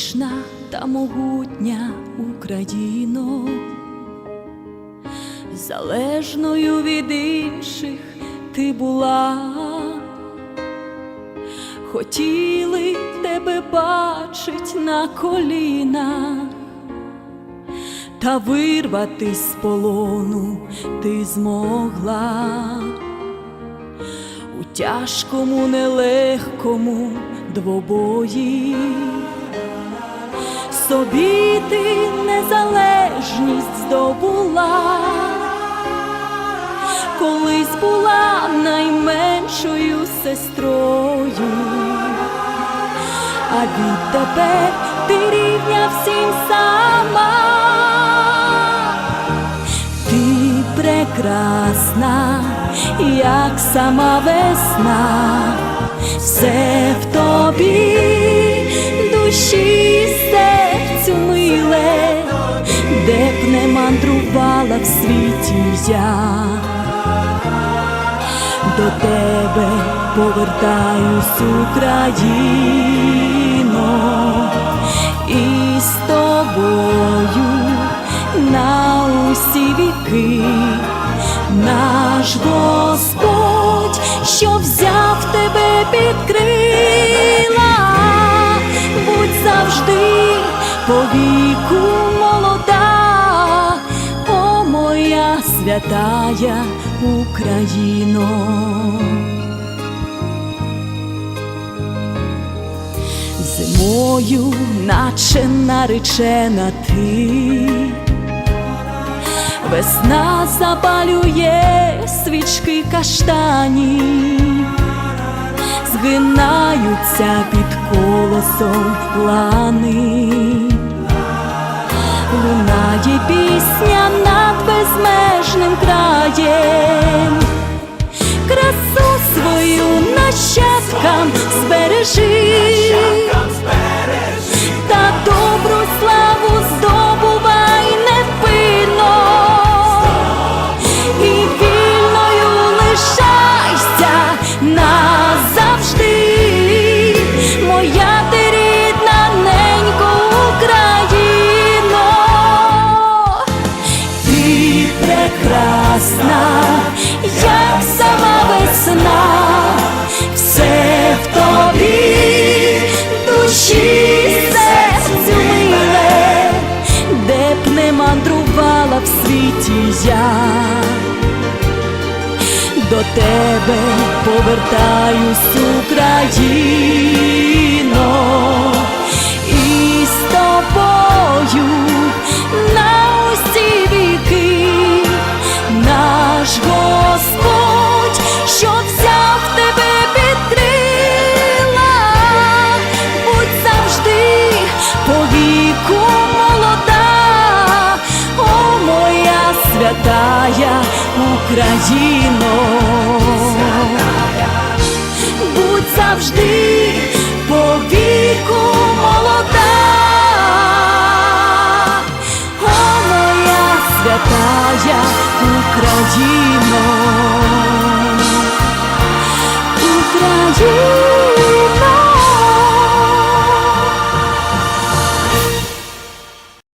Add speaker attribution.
Speaker 1: Вічна та могутня Україно, залежною від інших ти була, хотіли тебе бачить на колінах, та вирватись з полону ти змогла у тяжкому, нелегкому двобої. Собі ти незалежність здобула, колись була найменшою сестрою, а відтепер ти рівня всім сама. Ти прекрасна, як сама весна, все в тобі, душі в світі я, до тебе повертаюсь Україно, і з тобою на усі віки, наш Господь, що взяв тебе під крила, будь завжди повіку молода, святая Україно. Зимою, наче наречена ти, весна запалює свічки каштані, згинаються під колосом плани, лунає пісня над безмежним краєм, до тебе повертаюсь, Україно, і з тобою на усі віки наш Господь, що взяв тебе під крила, будь завжди повіку молода, о моя святая Україно, будь завжди по віку молода, о моя святая Україно, Україно.